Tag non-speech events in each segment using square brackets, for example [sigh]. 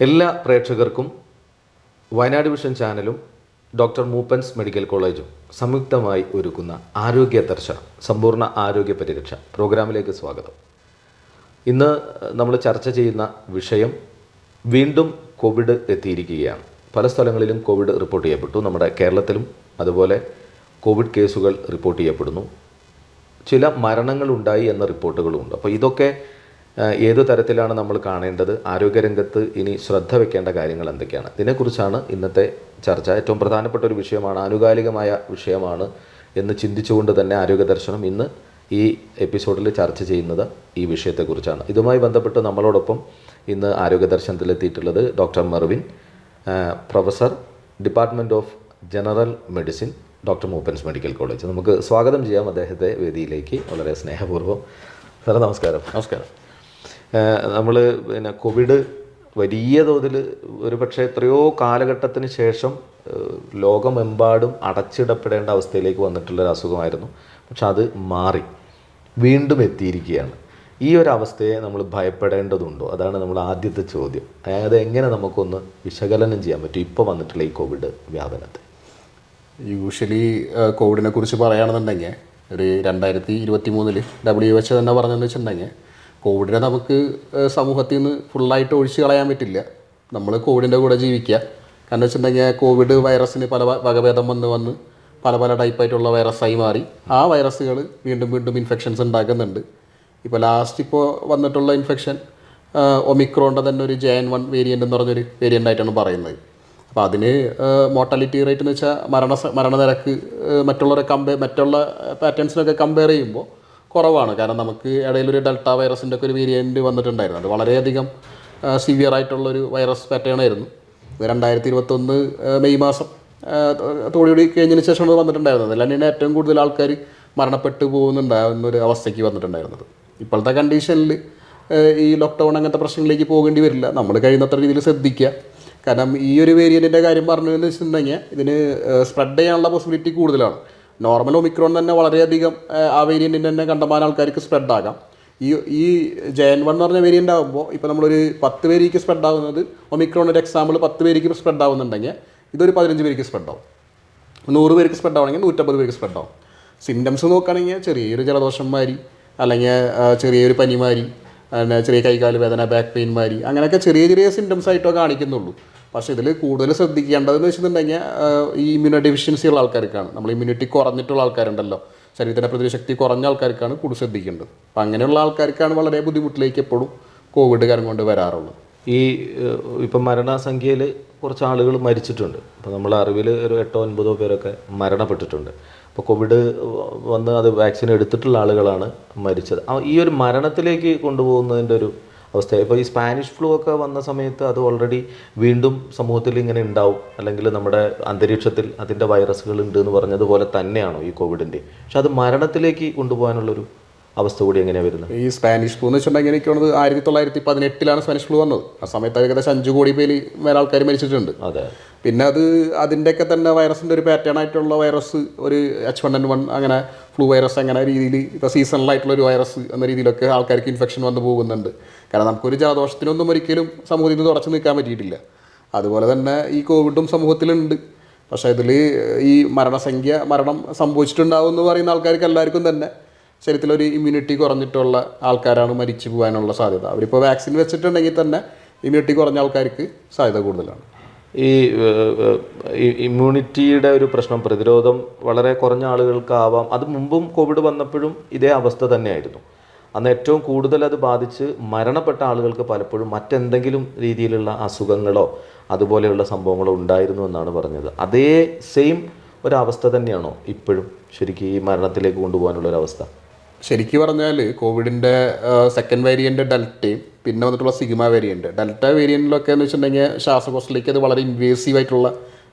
എല്ലാ പ്രേക്ഷകർക്കും വയനാട് വിഷൻ ചാനലും ഡോക്ടർ മൂപ്പൻസ് മെഡിക്കൽ കോളേജും സംയുക്തമായി ഒരുക്കുന്ന ആരോഗ്യ ദർശ സമ്പൂർണ ആരോഗ്യ പരിരക്ഷ പ്രോഗ്രാമിലേക്ക് സ്വാഗതം. ഇന്ന് നമ്മൾ ചർച്ച ചെയ്യുന്ന വിഷയം വീണ്ടും കോവിഡ് എത്തിയിരിക്കുകയാണ്. പല സ്ഥലങ്ങളിലും കോവിഡ് റിപ്പോർട്ട് ചെയ്യപ്പെട്ടു. നമ്മുടെ കേരളത്തിലും അതുപോലെ കോവിഡ് കേസുകൾ റിപ്പോർട്ട് ചെയ്യപ്പെടുന്നു. ചില മരണങ്ങളുണ്ടായി എന്ന റിപ്പോർട്ടുകളുമുണ്ട് അപ്പോൾ ഇതൊക്കെ ഏതു തരത്തിലാണ് നമ്മൾ കാണേണ്ടത്? ആരോഗ്യരംഗത്ത് ഇനി ശ്രദ്ധ വെക്കേണ്ട കാര്യങ്ങൾ എന്തൊക്കെയാണ്? ഇതിനെക്കുറിച്ചാണ് ഇന്നത്തെ ചർച്ച. ഏറ്റവും പ്രധാനപ്പെട്ട ഒരു വിഷയമാണ് ആനുകാലികമായ വിഷയമാണ് എന്ന് ചിന്തിച്ചുകൊണ്ട് തന്നെ ആരോഗ്യ ദർശനം ഇന്ന് ഈ എപ്പിസോഡിൽ ചർച്ച ചെയ്യുന്നത് ഈ വിഷയത്തെക്കുറിച്ചാണ്. ഇതുമായി ബന്ധപ്പെട്ട് നമ്മളോടൊപ്പം ഇന്ന് ആരോഗ്യ ദർശനത്തിലെത്തിയിട്ടുള്ളത് doctor Mervin professor department of general medicine doctor Moopen's medical college. നമുക്ക് സ്വാഗതം ചെയ്യാം അദ്ദേഹത്തെ വേദിയിലേക്ക്. വളരെ സ്നേഹപൂർവം. സാറേ നമസ്കാരം. നമസ്കാരം. നമ്മൾ പിന്നെ കോവിഡ് വലിയ തോതിൽ ഒരു പക്ഷേ എത്രയോ കാലഘട്ടത്തിന് ശേഷം ലോകമെമ്പാടും അടച്ചിടപ്പെടേണ്ട അവസ്ഥയിലേക്ക് വന്നിട്ടുള്ളൊരു അസുഖമായിരുന്നു. പക്ഷെ അത് മാറി. വീണ്ടും എത്തിയിരിക്കുകയാണ്. ഈ ഒരു അവസ്ഥയെ നമ്മൾ ഭയപ്പെടേണ്ടതുണ്ടോ? അതാണ് നമ്മൾ ആദ്യത്തെ ചോദ്യം. അതായത് എങ്ങനെ നമുക്കൊന്ന് വിശകലനം ചെയ്യാൻ പറ്റും ഇപ്പോൾ വന്നിട്ടുള്ള ഈ കോവിഡ് വ്യാപനത്തെ? യൂഷ്വലി കോവിഡിനെ കുറിച്ച് പറയുകയാണെന്നുണ്ടെങ്കിൽ ഒരു രണ്ടായിരത്തി ഇരുപത്തി മൂന്നിൽ ഡബ്ല്യു എച്ച് തന്നെ പറഞ്ഞെന്ന് വെച്ചിട്ടുണ്ടെങ്കിൽ കോവിഡിനെ നമുക്ക് സമൂഹത്തിൽ നിന്ന് ഫുള്ളായിട്ട് ഒഴിച്ചു കളയാൻ പറ്റില്ല. നമ്മൾ കോവിഡിന്റെ കൂടെ ജീവിക്കുക കാരണം വെച്ചിട്ടുണ്ടെങ്കിൽ കോവിഡ് വൈറസിന് പല വകഭേദം വന്ന് വന്ന് പല പല ടൈപ്പായിട്ടുള്ള വൈറസായി മാറി. ആ വൈറസുകൾ വീണ്ടും വീണ്ടും ഇൻഫെക്ഷൻസ് ഉണ്ടാക്കുന്നുണ്ട്. ഇപ്പോൾ ലാസ്റ്റ് ഇപ്പോൾ വന്നിട്ടുള്ള ഇൻഫെക്ഷൻ ഒമിക്രോണിന്റെ തന്നെ ഒരു ജെ എൻ വൺ വേരിയന്റ് എന്ന് പറഞ്ഞൊരു വേരിയന്റ് ആയിട്ടാണ് പറയുന്നത്. അപ്പോൾ അതിന് മോർട്ടാലിറ്റി റേറ്റ് എന്ന് വെച്ചാൽ മരണ മരണനിരക്ക് മറ്റുള്ളവരെ കമ്പയർ മറ്റുള്ള പാറ്റേൺസിനൊക്കെ കമ്പയർ ചെയ്യുമ്പോൾ കുറവാണ്. കാരണം നമുക്ക് ഇടയിൽ ഒരു ഡെൽറ്റ വൈറസിന്റെ ഒക്കെ ഒരു വേരിയന്റ് വന്നിട്ടുണ്ടായിരുന്നു. അത് വളരെയധികം സിവിയർ ആയിട്ടുള്ളൊരു വൈറസ് പാറ്റേൺ ആയിരുന്നു. രണ്ടായിരത്തി ഇരുപത്തൊന്ന് മെയ് മാസം തോടിയോടി കഴിഞ്ഞതിന് ശേഷം ഇത് വന്നിട്ടുണ്ടായിരുന്നത്. അല്ലാണ്ട് ഏറ്റവും കൂടുതൽ ആൾക്കാർ മരണപ്പെട്ടു പോകുന്നുണ്ടാകുന്നൊരു അവസ്ഥയ്ക്ക് വന്നിട്ടുണ്ടായിരുന്നത്. ഇപ്പോഴത്തെ കണ്ടീഷനിൽ ഈ ലോക്ക്ഡൗൺ അങ്ങനത്തെ പ്രശ്നങ്ങളിലേക്ക് പോകേണ്ടി വരില്ല. നമ്മൾ കഴിയുന്നത്ര രീതിയിൽ ശ്രദ്ധിക്കുക. കാരണം ഈ ഒരു വേരിയന്റിന്റെ കാര്യം പറഞ്ഞതെന്ന് വെച്ചിട്ടുണ്ടെങ്കിൽ ഇതിന് സ്പ്രെഡ് ചെയ്യാനുള്ള പോസിബിലിറ്റി കൂടുതലാണ്. നോർമൽ ഒമിക്രോൺ തന്നെ വളരെയധികം ആ വേരിയന്റിന്റെ തന്നെ കണ്ടമാനം ആൾക്കാർക്ക് സ്പ്രെഡ് ആകാം. ഈ ഈ ജയൻ വൺ എന്ന് പറഞ്ഞ വേരിയന്റ് ആകുമ്പോൾ ഇപ്പോൾ നമ്മളൊരു പത്ത് പേരിക്ക് സ്പ്രെഡ് ആവുന്നത് ഒമിക്രോൺ ഒരു എക്സാമ്പിൾ പത്ത് പേരിക്ക് സ്പ്രെഡ് ആവുന്നുണ്ടെങ്കിൽ ഇതൊരു പതിനഞ്ച് പേർക്ക് സ്പ്രെഡ് ആവും. നൂറ് പേർക്ക് സ്പ്രെഡ് ആവണമെങ്കിൽ നൂറ്റമ്പത് പേർക്ക് സ്പ്രെഡ് ആവും. സിംറ്റംസ് നോക്കുകയാണെങ്കിൽ ചെറിയൊരു ജലദോഷം മാതിരി അല്ലെങ്കിൽ ചെറിയൊരു പനിമാരി പിന്നെ ചെറിയ കൈകാൽ വേദന ബാക്ക് പെയിൻ മാതിരി അങ്ങനെയൊക്കെ ചെറിയ ചെറിയ സിംറ്റംസ് ആയിട്ടോ കാണിക്കുന്നുള്ളൂ. പക്ഷേ ഇതിൽ കൂടുതൽ ശ്രദ്ധിക്കേണ്ടതെന്ന് വെച്ചിട്ടുണ്ടെങ്കിൽ ഈ ഇമ്മ്യൂണോ ഡെഫിഷ്യൻസി ഉള്ള ആൾക്കാർക്കാണ്. നമ്മൾ ഇമ്മ്യൂണിറ്റി കുറഞ്ഞിട്ടുള്ള ആൾക്കാരുണ്ടല്ലോ. ശരീരത്തിന്റെ പ്രതിരോധശക്തി കുറഞ്ഞ ആൾക്കാർക്കാണ് കൂടുതൽ ശ്രദ്ധിക്കേണ്ടത്. അപ്പം അങ്ങനെയുള്ള ആൾക്കാർക്കാണ് വളരെ ബുദ്ധിമുട്ടിലേക്ക് എപ്പോഴും കോവിഡ് കാരണം കൊണ്ട് വരാറുള്ളത്. ഈ ഇപ്പം മരണസംഖ്യയിൽ കുറച്ച് ആളുകൾ മരിച്ചിട്ടുണ്ട്. അപ്പോൾ നമ്മൾ അറിവിൽ ഒരു എട്ടോ ഒൻപതോ പേരൊക്കെ മരണപ്പെട്ടിട്ടുണ്ട്. അപ്പോൾ കോവിഡ് വന്ന് അത് വാക്സിൻ എടുത്തിട്ടുള്ള ആളുകളാണ് മരിച്ചത്. ഈ ഒരു മരണത്തിലേക്ക് കൊണ്ടുപോകുന്നതിന്റെ ഒരു അവസ്ഥ. ഇപ്പോൾ ഈ സ്പാനിഷ് ഫ്ലൂ ഒക്കെ വന്ന സമയത്ത് അത് ഓൾറെഡി വീണ്ടും സമൂഹത്തിൽ ഇങ്ങനെ ഉണ്ടാവും. അല്ലെങ്കിൽ നമ്മുടെ അന്തരീക്ഷത്തിൽ അതിന്റെ വൈറസുകൾ ഉണ്ട് എന്ന് പറഞ്ഞതുപോലെ തന്നെയാണോ ഈ കോവിഡിന്റെ പക്ഷെ അത് മരണത്തിലേക്ക് കൊണ്ടുപോകാനുള്ളൊരു അവസ്ഥ കൂടി എങ്ങനെയാണ് വരുന്നത്? ഈ സ്പാനിഷ് ഫ്ലൂ എന്ന് വെച്ചിട്ടുണ്ടെങ്കിൽ എനിക്ക് തോന്നുന്നത് ആയിരത്തി തൊള്ളായിരത്തി പതിനെട്ടിലാണ് സ്പാനിഷ് ഫ്ലൂ വന്നത്. ആ സമയത്ത് ഏകദേശം അഞ്ച് കോടി പേര് മേലെ ആൾക്കാർ മരിച്ചിട്ടുണ്ട്. അതെ. പിന്നെ അത് അതിന്റെയൊക്കെ തന്നെ വൈറസിന്റെ ഒരു പാറ്റേൺ ആയിട്ടുള്ള വൈറസ് ഒരു എച്ച് വൺ എൻ വൺ അങ്ങനെ ഫ്ലൂ വൈറസ് അങ്ങനെ രീതിയിൽ ഇപ്പോൾ സീസണലായിട്ടുള്ള ഒരു വൈറസ് എന്ന രീതിയിലൊക്കെ ആൾക്കാർക്ക് ഇൻഫെക്ഷൻ വന്നു പോകുന്നുണ്ട്. കാരണം നമുക്കൊരു ജലദോഷത്തിനൊന്നും ഒരിക്കലും സമൂഹത്തിൽ നിന്ന് തുടച്ചു നിൽക്കാൻ പറ്റിയിട്ടില്ല. അതുപോലെ തന്നെ ഈ കോവിഡും സമൂഹത്തിലുണ്ട്. പക്ഷേ ഇതിൽ ഈ മരണസംഖ്യ മരണം സംഭവിച്ചിട്ടുണ്ടാവും എന്ന് പറയുന്ന ആൾക്കാർക്ക് എല്ലാവർക്കും തന്നെ ശരീരത്തിലൊരു ഇമ്മ്യൂണിറ്റി കുറഞ്ഞിട്ടുള്ള ആൾക്കാരാണ് മരിച്ചു പോകാനുള്ള സാധ്യത. അവരിപ്പോൾ വാക്സിൻ വെച്ചിട്ടുണ്ടെങ്കിൽ തന്നെ ഇമ്മ്യൂണിറ്റി കുറഞ്ഞ ആൾക്കാർക്ക് സാധ്യത കൂടുതലാണ്. ഈ ഇമ്മ്യൂണിറ്റിയുടെ ഒരു പ്രശ്നം പ്രതിരോധം വളരെ കുറഞ്ഞ ആളുകൾക്കാവാം. അത് മുമ്പും കോവിഡ് വന്നപ്പോഴും ഇതേ അവസ്ഥ തന്നെയായിരുന്നു. അന്ന് ഏറ്റവും കൂടുതൽ അത് ബാധിച്ച് മരണപ്പെട്ട ആളുകൾക്ക് പലപ്പോഴും മറ്റെന്തെങ്കിലും രീതിയിലുള്ള അസുഖങ്ങളോ അതുപോലെയുള്ള സംഭവങ്ങളോ ഉണ്ടായിരുന്നു എന്നാണ് പറഞ്ഞത്. അതേ സെയിം ഒരവസ്ഥ തന്നെയാണോ ഇപ്പോഴും ശരിക്കും ഈ മരണത്തിലേക്ക് കൊണ്ടുപോകാനുള്ള ഒരു അവസ്ഥ ശരിക്കും പറഞ്ഞാൽ കോവിഡിന്റെ സെക്കൻഡ് വേരിയന്റ് ഡെൽറ്റയും പിന്നെ വന്നിട്ടുള്ള സിഗ്മ വേരിയന്റ് ഡെൽറ്റ വേരിയന്റിലൊക്കെ എന്ന് വെച്ചിട്ടുണ്ടെങ്കിൽ ശ്വാസകോശത്തിലേക്ക് അത് വളരെ ഇൻവേസീവ് ആയിട്ടുള്ള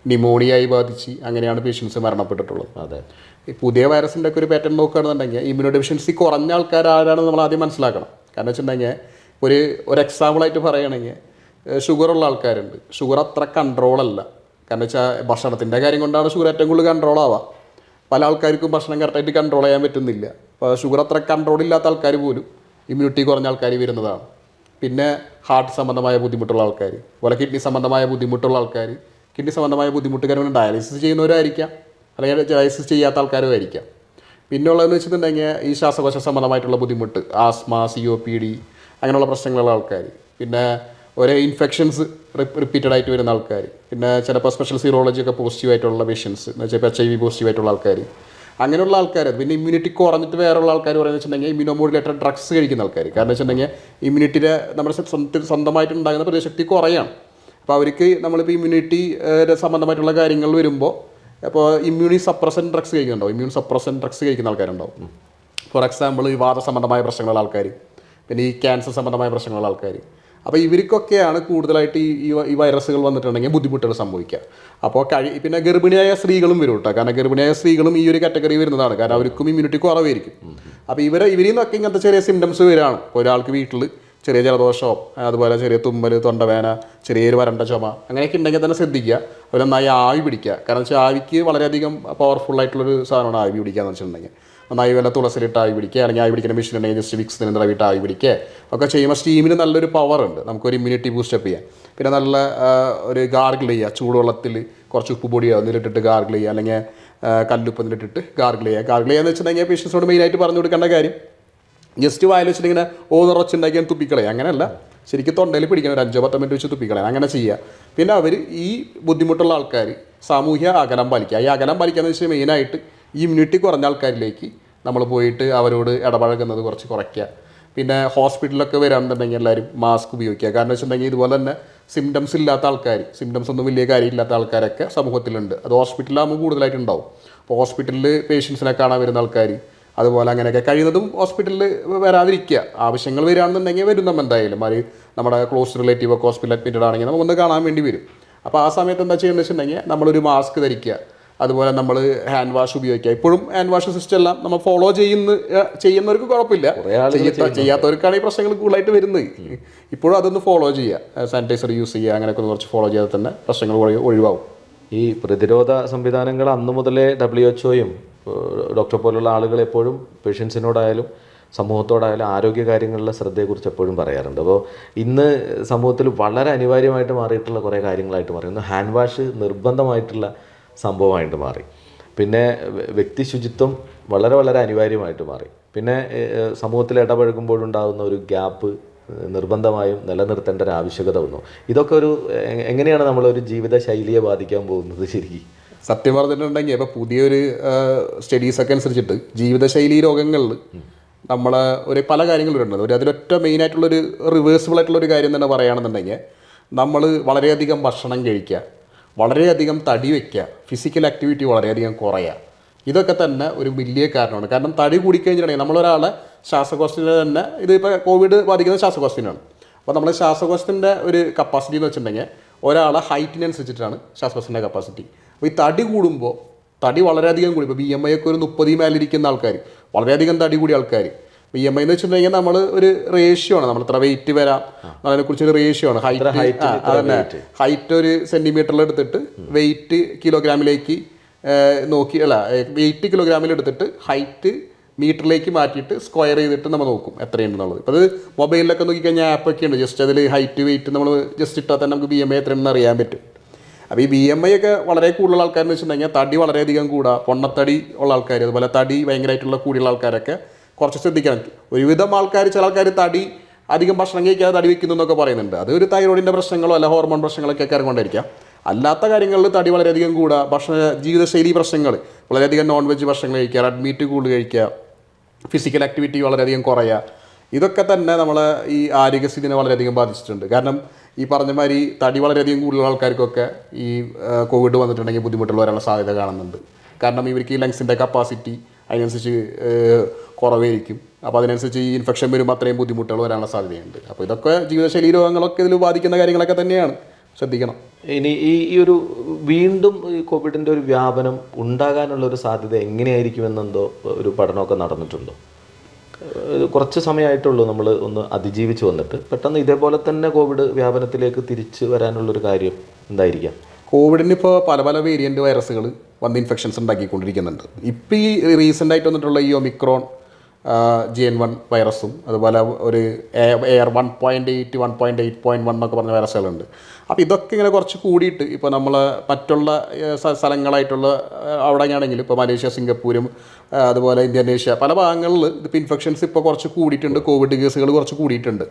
ന്യൂമോണിയായി ബാധിച്ച് അങ്ങനെയാണ് പേഷ്യൻസ് മരണപ്പെട്ടിട്ടുള്ളത്. അതെ. ഈ പുതിയ വൈറസിന്റെ ഒക്കെ ഒരു പാറ്റേൺ നോക്കുകയാണെന്നുണ്ടെങ്കിൽ ഇമ്മ്യൂണോ ഡെഫിഷ്യൻസി കുറഞ്ഞ ആൾക്കാർ ആരാണെന്ന് നമ്മൾ ആദ്യം മനസ്സിലാക്കണം. കാരണം വെച്ചിട്ടുണ്ടെങ്കിൽ ഒരു ഒരു എക്സാമ്പിളായിട്ട് പറയുകയാണെങ്കിൽ ഷുഗറുള്ള ആൾക്കാരുണ്ട്. ഷുഗർ അത്ര കൺട്രോൾ അല്ല. കാരണം വെച്ചാൽ ഭക്ഷണത്തിന്റെ കാര്യം കൊണ്ടാണ് ഷുഗർ ഏറ്റവും കൂടുതൽ കൺട്രോൾ ആവുക. പല ആൾക്കാർക്കും ഭക്ഷണം കറക്റ്റായിട്ട് കൺട്രോൾ ചെയ്യാൻ പറ്റുന്നില്ല. അപ്പോൾ ഷുഗർ അത്ര കൺട്രോൾ ഇല്ലാത്ത ആൾക്കാർ പോലും ഇമ്മ്യൂണിറ്റി കുറഞ്ഞ ആൾക്കാർ വരുന്നതാണ്. പിന്നെ ഹാർട്ട് സംബന്ധമായ ബുദ്ധിമുട്ടുള്ള ആൾക്കാർ അതുപോലെ കിഡ്നി സംബന്ധമായ ബുദ്ധിമുട്ടുള്ള ആൾക്കാർ കിഡ്നി സംബന്ധമായ ബുദ്ധിമുട്ടുകാരും ഡയാലിസിസ് ചെയ്യുന്നവരായിരിക്കാം. അല്ലെങ്കിൽ ഡയാലിസിസ് ചെയ്യാത്ത ആൾക്കാരും ആയിരിക്കാം പിന്നെ ഉള്ളതെന്ന് വെച്ചിട്ടുണ്ടെങ്കിൽ ഈ ശ്വാസകോശ സംബന്ധമായിട്ടുള്ള ബുദ്ധിമുട്ട് asthma C O P D അങ്ങനെയുള്ള പ്രശ്നങ്ങളുള്ള ആൾക്കാർ പിന്നെ ഒരേ ഇൻഫെക്ഷൻസ് റിപ്പീറ്റഡ് ആയിട്ട് വരുന്ന ആൾക്കാർ പിന്നെ ചിലപ്പോൾ സ്പെഷ്യൽ സീറോളജി ഒക്കെ പോസിറ്റീവ് ആയിട്ടുള്ള പേഷ്യൻസ് എന്ന് വെച്ചാൽ എച്ച് ഐ വി പോസിറ്റീവ് ആയിട്ടുള്ള ആൾക്കാർ അങ്ങനെയുള്ള ആൾക്കാർ പിന്നെ ഇമ്മ്യൂണിറ്റി കുറഞ്ഞിട്ട് വേറെയുള്ള ആൾക്കാർ പറയുന്നത് വെച്ചിട്ടുണ്ടെങ്കിൽ ഇമ്മ്യൂണോമോഡുലേറ്റഡ് ഡ്രഗ്സ് കഴിക്കുന്ന ആൾക്കാർ കാരണം വെച്ചിട്ടുണ്ടെങ്കിൽ ഇമ്മ്യൂണിറ്റിയുടെ നമ്മുടെ സ്വന്തം സ്വന്തമായിട്ട് ഉണ്ടാകുന്ന പ്രതിശക്തി കുറയാണ്. അപ്പോൾ അവർക്ക് നമ്മളിപ്പോൾ ഇമ്മ്യൂണിറ്റി സംബന്ധമായിട്ടുള്ള കാര്യങ്ങൾ വരുമ്പോൾ അപ്പോൾ ഇമ്മ്യൂണി സപ്രസൻ ഡ്രഗ്സ് കഴിക്കുന്നുണ്ടാവും. ഇമ്മ്യൂൺ സപ്രസൻ ഡ്രഗ്സ് കഴിക്കുന്ന ആൾക്കാരുണ്ടാവും. ഫോർ എക്സാമ്പിൾ ഈ വാദ സംബന്ധമായ പ്രശ്നങ്ങളുള്ള ആൾക്കാർ പിന്നെ ഈ ക്യാൻസർ സംബന്ധമായ പ്രശ്നങ്ങളുള്ള ആൾക്കാർ അപ്പോൾ ഇവർക്കൊക്കെയാണ് കൂടുതലായിട്ട് ഈ ഈ വൈറസുകൾ വന്നിട്ടുണ്ടെങ്കിൽ ബുദ്ധിമുട്ടുകൾ സംഭവിക്കുക. അപ്പോൾ കഴി പിന്നെ ഗർഭിണിയായ സ്ത്രീകളും വരും കേട്ടോ. കാരണം ഗർഭിണിയായ സ്ത്രീകളും ഈ ഒരു കാറ്റഗറി വരുന്നതാണ്. കാരണം അവർക്കും ഇമ്മ്യൂണിറ്റി കുറവായിരിക്കും. അപ്പോൾ ഇവരെ ഇവരിൽ നിന്നൊക്കെ ഇങ്ങനത്തെ ചെറിയ സിംറ്റംസ് വരികയാണ്. ഒരാൾക്ക് വീട്ടിൽ ചെറിയ ജലദോഷമോ അതുപോലെ ചെറിയ തുമ്മൽ തൊണ്ടവേന ചെറിയൊരു വരണ്ട ചുമ അങ്ങനെയൊക്കെ ഉണ്ടെങ്കിൽ തന്നെ ശ്രദ്ധിക്കുക. അതുപോലെ നന്നായി ആവി പിടിക്കുക. കാരണം വെച്ചാൽ ആവിക്ക് വളരെയധികം പവർഫുൾ ആയിട്ടുള്ളൊരു സാധനമാണ് ആവി പിടിക്കുക എന്ന് വെച്ചിട്ടുണ്ടെങ്കിൽ. നന്നായി വല്ല തുളസിലിട്ട് ആവി പിടിക്കുക അല്ലെങ്കിൽ ആവി പിടിക്കുന്ന മെഷീൻ ഉണ്ടെങ്കിൽ ജസ്റ്റ് വിക്സ് നിന്നിട്ട് ആവി പിടിക്കുക. ഒക്കെ ചെയ്യുമ്പോൾ സ്റ്റീമിന് നല്ലൊരു പവർ ഉണ്ട്. നമുക്കൊരു ഇമ്മ്യൂണിറ്റി ബൂസ്റ്റപ്പ് ചെയ്യാം പിന്നെ നല്ല ഒരു ഗാർഗിൾ ചെയ്യുക. ചൂടുവെള്ളത്തിൽ കുറച്ച് ഉപ്പ് പൊടിയോ അതിലിട്ടിട്ട് ഗാർഗിൾ ചെയ്യുക. അല്ലെങ്കിൽ കല്ലുപ്പ് അതിലിട്ടിട്ട് ഗാർഗിൾ ചെയ്യുക. ഗാർഗിൾ ചെയ്യുക എന്ന് വെച്ചിട്ടുണ്ടെങ്കിൽ പേഷ്യൻസിനോട് മെയിനായിട്ട് പറഞ്ഞു കൊടുക്കേണ്ട കാര്യം ജസ്റ്റ് വായിൽ വെച്ചിട്ട് ഇങ്ങനെ ഓ നിറച്ചുണ്ടാക്കിയാൽ തുപ്പിക്കളയും. അങ്ങനെയല്ല. ശരിക്കും തൊണ്ടയിൽ പിടിക്കണം. ഒരു അഞ്ചോ പത്തോ മിനിറ്റ് വെച്ച് തുപ്പിക്കളയാം. അങ്ങനെ ചെയ്യുക പിന്നെ അവർ ഈ ബുദ്ധിമുട്ടുള്ള ആൾക്കാർ സാമൂഹ്യ അകലം പാലിക്കുക. ഈ അകലം പാലിക്കുക എന്ന് വെച്ചാൽ മെയിനായിട്ട് ഈ ഇമ്മ്യൂണിറ്റി കുറഞ്ഞ ആൾക്കാരിലേക്ക് നമ്മൾ പോയിട്ട് അവരോട് ഇടപഴകുന്നത് കുറച്ച് കുറയ്ക്കുക. പിന്നെ ഹോസ്പിറ്റലിലൊക്കെ വരാമെന്നുണ്ടെങ്കിൽ എല്ലാവരും മാസ്ക് ഉപയോഗിക്കുക. കാരണം വെച്ചിട്ടുണ്ടെങ്കിൽ ഇതുപോലെ തന്നെ സിംറ്റംസ് ഇല്ലാത്ത ആൾക്കാർ സിംറ്റംസ് ഒന്നും വലിയ കാര്യമില്ലാത്ത ആൾക്കാരൊക്കെ സമൂഹത്തിലുണ്ട്. അത് ഹോസ്പിറ്റലിലാകുമ്പോൾ കൂടുതലായിട്ടുണ്ടാവും. അപ്പോൾ ഹോസ്പിറ്റലിൽ പേഷ്യൻസിനെ കാണാൻ വരുന്ന ആൾക്കാർ അതുപോലെ അങ്ങനെയൊക്കെ കഴിയുന്നതും ഹോസ്പിറ്റലിൽ വരാതിരിക്കുക. ആവശ്യങ്ങൾ വരികയാണെന്നുണ്ടെങ്കിൽ വരും നമ്മൾ എന്തായാലും. അത് നമ്മുടെ ക്ലോസ് റിലേറ്റീവ് ഒക്കെ ഹോസ്പിറ്റൽ അഡ്മിറ്റഡ് ആണെങ്കിൽ നമുക്കൊന്ന് കാണാൻ വേണ്ടി വരും. അപ്പോൾ ആ സമയത്ത് എന്താ ചെയ്യുന്നത് വെച്ചിട്ടുണ്ടെങ്കിൽ നമ്മളൊരു മാസ്ക് ധരിക്കുക. അതുപോലെ നമ്മൾ ഹാൻഡ് വാഷ് ഉപയോഗിക്കുക. ഇപ്പോഴും ഹാൻഡ് വാഷ് സിസ്റ്റം എല്ലാം നമ്മൾ ഫോളോ ചെയ്യുന്ന ചെയ്യുന്നവർക്ക് കുഴപ്പമില്ല. ചെയ്യാത്ത- ചെയ്യാത്തവർക്കാണ് ഈ പ്രശ്നങ്ങൾ കൂടുതലായിട്ട് വരുന്നത്. ഇപ്പോഴും അതൊന്ന് ഫോളോ ചെയ്യുക. സാനിറ്റൈസർ യൂസ് ചെയ്യുക. അങ്ങനെയൊക്കെ ഒന്ന് കുറച്ച് ഫോളോ ചെയ്താൽ തന്നെ പ്രശ്നങ്ങൾ ഒഴി- ഒഴിവാകും. ഈ പ്രതിരോധ സംവിധാനങ്ങൾ അന്ന് മുതലേ ഡബ്ല്യു എച്ച് ഒയും ഡോക്ടർ പോലുള്ള ആളുകൾ എപ്പോഴും പേഷ്യൻസിനോടായാലും സമൂഹത്തോടായാലും ആരോഗ്യ കാര്യങ്ങളിലെ ശ്രദ്ധയെക്കുറിച്ച് എപ്പോഴും പറയാറുണ്ട്. അപ്പോൾ ഇന്ന് സമൂഹത്തിൽ വളരെ അനിവാര്യമായിട്ട് മാറിയിട്ടുള്ള കുറേ കാര്യങ്ങളായിട്ട് മാറി. ഒന്ന് ഹാൻഡ് വാഷ് നിർബന്ധമായിട്ടുള്ള സംഭവമായിട്ട് മാറി. പിന്നെ വ്യ- വ്യക്തി ശുചിത്വം വളരെ വളരെ അനിവാര്യമായിട്ട് മാറി. പിന്നെ സമൂഹത്തിൽ ഇടപഴകുമ്പോഴുണ്ടാകുന്ന ഒരു ഗ്യാപ്പ് നിർബന്ധമായും നിലനിർത്തേണ്ട ഒരു ആവശ്യകത വന്നു. ഇതൊക്കെ ഒരു എങ്ങനെയാണ് നമ്മളൊരു ജീവിത ശൈലിയെ ബാധിക്കാൻ പോകുന്നത് ശരിക്കും? സത്യം പറഞ്ഞിട്ടുണ്ടെങ്കിൽ ഇപ്പോൾ പുതിയൊരു സ്റ്റഡീസൊക്കെ അനുസരിച്ചിട്ട് ജീവിതശൈലി രോഗങ്ങളിൽ നമ്മളെ ഒരു പല കാര്യങ്ങളും ഉണ്ട് ഒരു അതിലൊറ്റ മെയിനായിട്ടുള്ളൊരു റിവേഴ്സിബിൾ ആയിട്ടുള്ള ഒരു കാര്യം തന്നെ പറയുകയാണെന്നുണ്ടെങ്കിൽ നമ്മൾ വളരെയധികം ഭക്ഷണം കഴിക്കുക വളരെയധികം തടി വയ്ക്കുക ഫിസിക്കൽ ആക്ടിവിറ്റി വളരെയധികം കുറയുക. ഇതൊക്കെ തന്നെ ഒരു വലിയ കാരണമാണ്. കാരണം തടി കൂടിക്കഴിഞ്ഞിട്ടുണ്ടെങ്കിൽ നമ്മളൊരാളെ ശ്വാസകോശത്തിന് തന്നെ ഇതിപ്പോൾ കോവിഡ് ബാധിക്കുന്ന ശ്വാസകോശത്തിനാണ്. അപ്പോൾ നമ്മൾ ശ്വാസകോശത്തിന്റെ ഒരു കപ്പാസിറ്റി എന്ന് വെച്ചിട്ടുണ്ടെങ്കിൽ ഒരാളെ ഹൈറ്റിനനുസരിച്ചിട്ടാണ് ശ്വാസകോശത്തിന്റെ കപ്പാസിറ്റി അപ്പോൾ ഈ തടി കൂടുമ്പോൾ തടി വളരെയധികം കൂടി. ഇപ്പോൾ ബി എം ഐ ഒക്കെ ഒരു മുപ്പതി മേലിരിക്കുന്ന ആൾക്കാർ വളരെയധികം തടി കൂടിയ ആൾക്കാർ ബി എം ഐ എന്ന് വെച്ചിട്ടുണ്ടെങ്കിൽ നമ്മൾ ഒരു റേഷ്യോ ആണ്. നമ്മൾ ഇത്ര വെയിറ്റ് വരാം അതിനെക്കുറിച്ച് ഒരു റേഷ്യോ ആണ്. ഹൈറ്റ് ഹൈറ്റ് അതന്നെ. ഹൈറ്റ് ഒരു സെന്റിമീറ്ററിൽ എടുത്തിട്ട് വെയിറ്റ് കിലോഗ്രാമിലേക്ക് നോക്കി അല്ല വെയിറ്റ് കിലോഗ്രാമിൽ എടുത്തിട്ട് ഹൈറ്റ് മീറ്ററിലേക്ക് മാറ്റിയിട്ട് സ്ക്വയർ ചെയ്തിട്ട് നമ്മൾ നോക്കും എത്രയുണ്ടെന്നുള്ളത്. ഇപ്പോൾ അത് മൊബൈലിലൊക്കെ നോക്കിക്കഴിഞ്ഞാൽ ആപ്പൊക്കെ ഉണ്ട്. ജസ്റ്റ് അതിൽ ഹൈറ്റ് വെയിറ്റ് നമ്മൾ ജസ്റ്റ് ഇട്ടാൽ തന്നെ നമുക്ക് ബി എം ഐ എത്രയാണെന്ന് അറിയാൻ പറ്റും. അപ്പോൾ ഈ ബി എം ഐ ഒക്കെ വളരെ കൂടുതലുള്ള ആൾക്കാരെന്ന് വെച്ചിട്ടുണ്ടെങ്കിൽ തടി വളരെയധികം കൂടുക പൊണ്ണത്തടി ഉള്ള ആൾക്കാർ അതുപോലെ തടി ഭയങ്കരമായിട്ടുള്ള കൂടിയുള്ള ആൾക്കാരൊക്കെ കുറച്ച് ശ്രദ്ധിക്കണം. ഒരുവിധം ആൾക്കാർ ചില ആൾക്കാർ തടി അധികം ഭക്ഷണം കഴിക്കാതെ തടി വെക്കുന്നു എന്നൊക്കെ പറയുന്നുണ്ട്. അത് ഒരു തൈറോയിഡിന്റെ പ്രശ്നങ്ങളോ അല്ല ഹോർമോൺ പ്രശ്നങ്ങളൊക്കെ കയറി കൊണ്ടിരിക്കാം അല്ലാത്ത കാര്യങ്ങളിൽ തടി വളരെയധികം കൂടുക ഭക്ഷണ ജീവിതശൈലി പ്രശ്നങ്ങൾ വളരെയധികം നോൺ വെജ് ഭക്ഷണങ്ങൾ കഴിക്കുക റെഡ് മീറ്റ് കൂടുതൽ കഴിക്കുക ഫിസിക്കൽ ആക്ടിവിറ്റി വളരെയധികം കുറയുക ഇതൊക്കെ തന്നെ നമ്മളെ ഈ ആരോഗ്യസ്ഥിതിനെ വളരെയധികം ബാധിച്ചിട്ടുണ്ട്. കാരണം ഈ പറഞ്ഞ മാതിരി തടി വളരെയധികം കൂടുതലുള്ള ആൾക്കാർക്കൊക്കെ ഈ കോവിഡ് വന്നിട്ടുണ്ടെങ്കിൽ ബുദ്ധിമുട്ടുള്ള വരാനുള്ള സാധ്യത കാണുന്നുണ്ട്. കാരണം ഇവർക്ക് ഈ ലങ്സിന്റെ കപ്പാസിറ്റി അതിനനുസരിച്ച് കുറവായിരിക്കും. അപ്പോൾ അതിനനുസരിച്ച് ഈ ഇൻഫെക്ഷൻ വരുമ്പോൾ അത്രയും ബുദ്ധിമുട്ടുകൾ വരാനുള്ള സാധ്യതയുണ്ട്. അപ്പോൾ ഇതൊക്കെ ജീവിതശൈലി രോഗങ്ങളൊക്കെ ഇതിൽ ബാധിക്കുന്ന കാര്യങ്ങളൊക്കെ തന്നെയാണ്. ശ്രദ്ധിക്കണം. ഇനി ഈ ഈ ഒരു വീണ്ടും ഈ കോവിഡിന്റെ ഒരു വ്യാപനം ഉണ്ടാകാനുള്ള ഒരു സാധ്യത എങ്ങനെയായിരിക്കുമെന്നെന്തോ ഒരു പഠനമൊക്കെ നടന്നിട്ടുണ്ടോ? കുറച്ച് സമയമായിട്ടുള്ളൂ നമ്മൾ ഒന്ന് അതിജീവിച്ച് വന്നിട്ട്. പെട്ടെന്ന് ഇതേപോലെ തന്നെ കോവിഡ് വ്യാപനത്തിലേക്ക് തിരിച്ചു വരാനുള്ളൊരു കാര്യം എന്തായിരിക്കാം? കോവിഡിന് ഇപ്പോൾ പല പല വേരിയന്റ് വൈറസുകൾ വന്ന് ഇൻഫെക്ഷൻസ് ഉണ്ടാക്കിക്കൊണ്ടിരിക്കുന്നുണ്ട്. ഇപ്പോൾ ഈ റീസെന്റ് ആയിട്ട് വന്നിട്ടുള്ള ഈ ഒമിക്രോൺ ജി എൻ വൺ വൈറസും അതുപോലെ ഒരു air one point eight one point eight point one എന്നൊക്കെ പറഞ്ഞ വൈറസുകളുണ്ട്. അപ്പോൾ ഇതൊക്കെ ഇങ്ങനെ കുറച്ച് കൂടിയിട്ട് ഇപ്പോൾ നമ്മൾ മറ്റുള്ള സ്ഥലങ്ങളായിട്ടുള്ള അവിടെയാണെങ്കിൽ ഇപ്പോൾ മലേഷ്യ സിംഗപ്പൂരും അതുപോലെ ഇന്തോനേഷ്യ പല ഭാഗങ്ങളിൽ ഇപ്പോൾ ഇൻഫെക്ഷൻസ് ഇപ്പോൾ കുറച്ച് കൂടിയിട്ടുണ്ട്. കോവിഡ് കേസുകൾ കുറച്ച് കൂടിയിട്ടുണ്ട്.